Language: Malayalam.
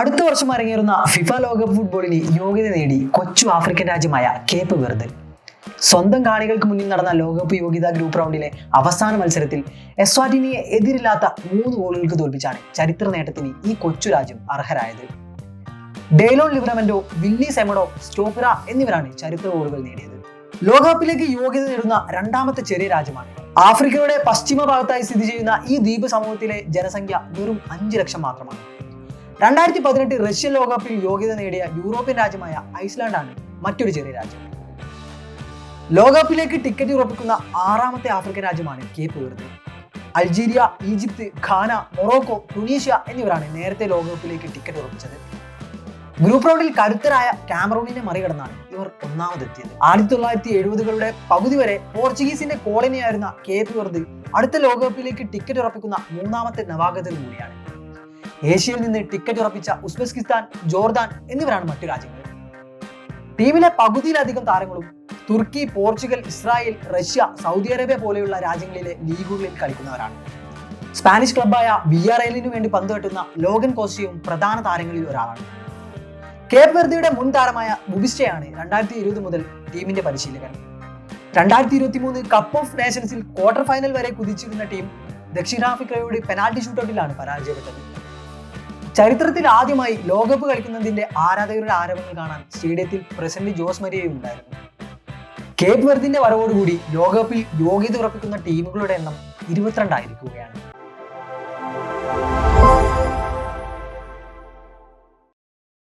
അടുത്ത വർഷം അരങ്ങേറുന്ന ഫിഫ ലോകകപ്പ് ഫുട്ബോളിന് യോഗ്യത നേടി കൊച്ചു ആഫ്രിക്കൻ രാജ്യമായ കേപ്പ് വെറുതെ സ്വന്തം കാണികൾക്ക് മുന്നിൽ നടന്ന ലോകകപ്പ് യോഗ്യതാ ഗ്രൂപ്പ് റൗണ്ടിലെ അവസാന മത്സരത്തിൽ എസ്വാറ്റിനിയെ എതിരില്ലാത്ത മൂന്ന് ഗോളുകൾക്ക് തോൽപ്പിച്ചാണ് ചരിത്ര നേട്ടത്തിന് ഈ കൊച്ചു രാജ്യം അർഹരായത്. ഡെയ്ലോൺ ലിബ്രമെന്റോ വില്ലി സെമഡോ സ്റ്റോപ്പറ എന്നിവരാണ് ചരിത്ര ഗോളുകൾ നേടിയത്. ലോകകപ്പിലേക്ക് യോഗ്യത നേടുന്ന രണ്ടാമത്തെ ചെറിയ രാജ്യമാണ് ആഫ്രിക്കയുടെ പശ്ചിമ ഭാഗത്തായി സ്ഥിതി ചെയ്യുന്ന ഈ ദ്വീപ് സമൂഹത്തിലെ ജനസംഖ്യ വെറും അഞ്ച് ലക്ഷം മാത്രമാണ്. രണ്ടായിരത്തി പതിനെട്ട് റഷ്യൻ ലോകകപ്പിൽ യോഗ്യത നേടിയ യൂറോപ്യൻ രാജ്യമായ ഐസ്ലാൻഡാണ് മറ്റൊരു ചെറിയ രാജ്യം. ലോകകപ്പിലേക്ക് ടിക്കറ്റ് ഉറപ്പിക്കുന്ന ആറാമത്തെ ആഫ്രിക്കൻ രാജ്യമാണ് Cape Verde Algeria Egypt Ghana Morocco Tunisia എന്നിവരാണ് നേരത്തെ ലോകകപ്പിലേക്ക് ടിക്കറ്റ് ഉറപ്പിച്ചത്. ഗ്രൂപ്പ് റൗണ്ടിൽ കരുത്തരായ കാമറൂണിനെ മറികടന്നാണ് ഇവർ ഒന്നാമതെത്തിയത്. ആയിരത്തി തൊള്ളായിരത്തി എഴുപതുകളുടെ പകുതി വരെ പോർച്ചുഗീസിന്റെ കോളനിയായിരുന്ന കേപ്പ് വെറുതെ അടുത്ത ലോകകപ്പിലേക്ക് ടിക്കറ്റ് ഉറപ്പിക്കുന്ന മൂന്നാമത്തെ നവാഗതൻ കൂടിയാണ്. ഏഷ്യയിൽ നിന്ന് ടിക്കറ്റ് ഉറപ്പിച്ച ഉസ്ബെക്കിസ്ഥാൻ ജോർദാൻ എന്നിവരാണ് മറ്റു രാജ്യങ്ങൾ. ടീമിലെ പകുതിയിലധികം താരങ്ങളും തുർക്കി Portugal Israel Russia Saudi Arabia പോലെയുള്ള രാജ്യങ്ങളിലെ ലീഗുകളിൽ കളിക്കുന്നവരാണ്. സ്പാനിഷ് ക്ലബായ വി ആർ എല്ലിനു വേണ്ടി പന്ത് കെട്ടുന്ന ലോഗൻ കോസ്റ്റിയും പ്രധാന താരങ്ങളിൽ ഒരാളാണ്. കേപ്പ് വെർദിയുടെ മുൻ താരമായ ബുബിസ്റ്റയാണ് രണ്ടായിരത്തി ഇരുപത് മുതൽ ടീമിന്റെ പരിശീലകൻ. രണ്ടായിരത്തി ഇരുപത്തി മൂന്ന് കപ്പ് ഓഫ് നേഷൻസിൽ ക്വാർട്ടർ ഫൈനൽ വരെ കുതിച്ചിരുന്ന ടീം ദക്ഷിണാഫ്രിക്കയോട് പെനാൾട്ടി ഷൂട്ടൗട്ടിലാണ് പരാജയപ്പെട്ടത്. ചരിത്രത്തിൽ ആദ്യമായി ലോകകപ്പ് കളിക്കുന്നതിന്റെ ആരാധകരുടെ ആരവങ്ങൾ കാണാൻ സ്റ്റേഡിയത്തിൽ പ്രസിഡന്റ് ജോസ് മരിയയും ഉണ്ടായിരുന്നു. കേപ്പ് വെർദിന്റെ വരവോടുകൂടി ലോകകപ്പിൽ യോഗ്യത ഉറപ്പിക്കുന്ന ടീമുകളുടെ എണ്ണം ഇരുപത്തിരണ്ടായിരിക്കുകയാണ്